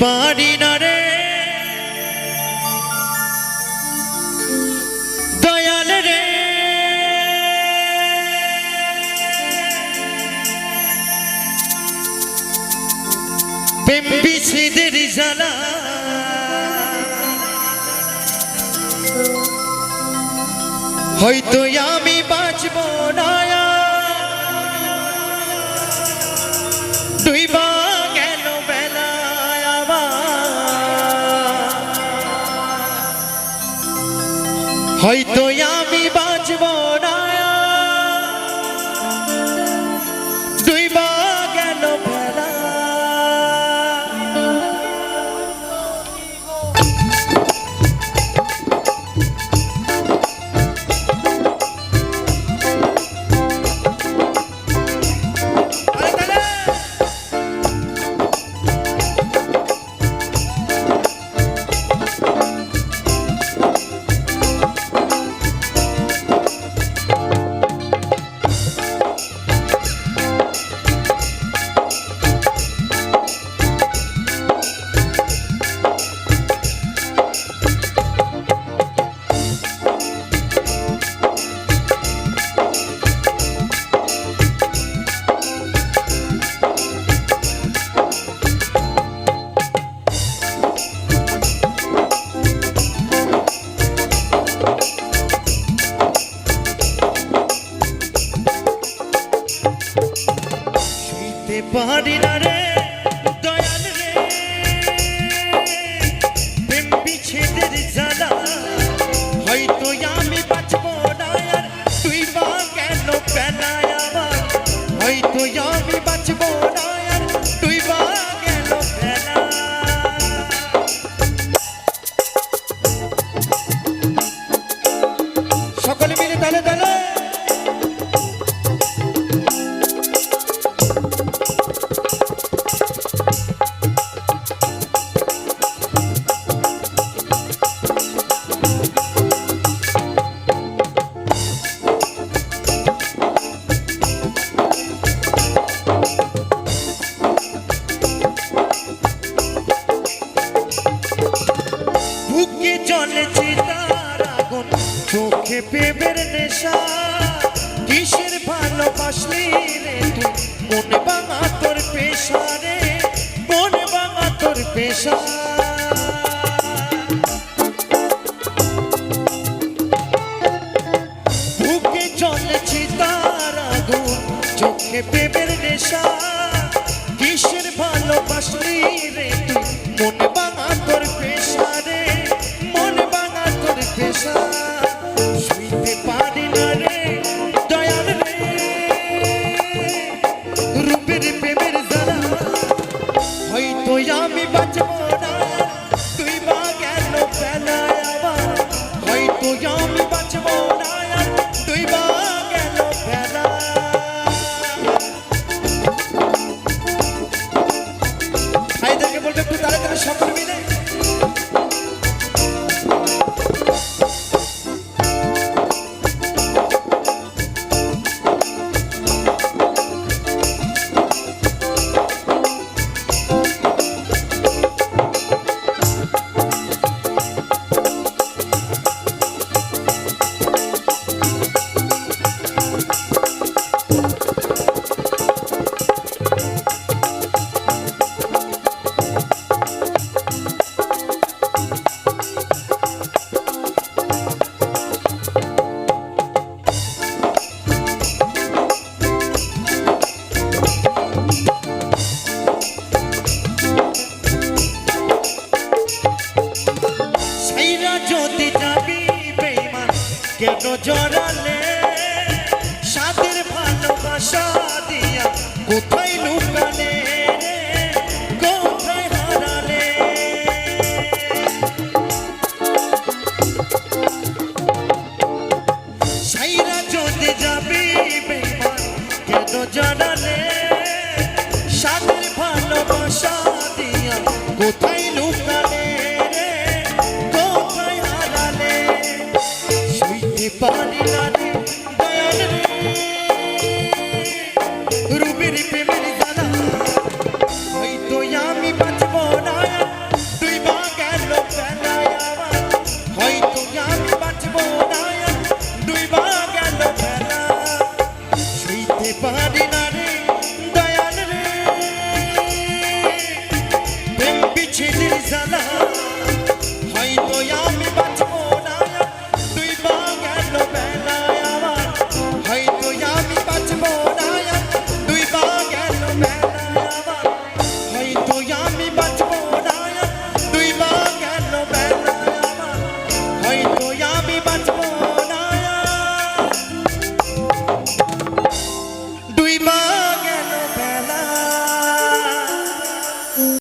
পারি না রে। দয়াল রে। প্রেম জ্বালা। হয়তো আমি বাঁচব না হয়তো শুইতে পারি না রে, দয়াল রে। প্রেম বিচ্ছেদের জ্বালা, হয়তো আমি বাঁচবো না আর তুই বা কেন পেলায় আমার? হয়তো আমি বাঁচবো চোখে পেবের নেশা, কিসের ভালোবাসলি রে তুই? মনে বাঙা তোর পেশা রে, মনে বাঙা তোর পেশা। কেন জড়ালে? সাদের ভালোবাসা দিয়া কোথায় লুকালে? কোথায় হারালে? সাইরা যদি যাবি বেইমান, কেন জড়ালে? সাদের ভালোবাসা রে হয়তো আমি বাঁচব।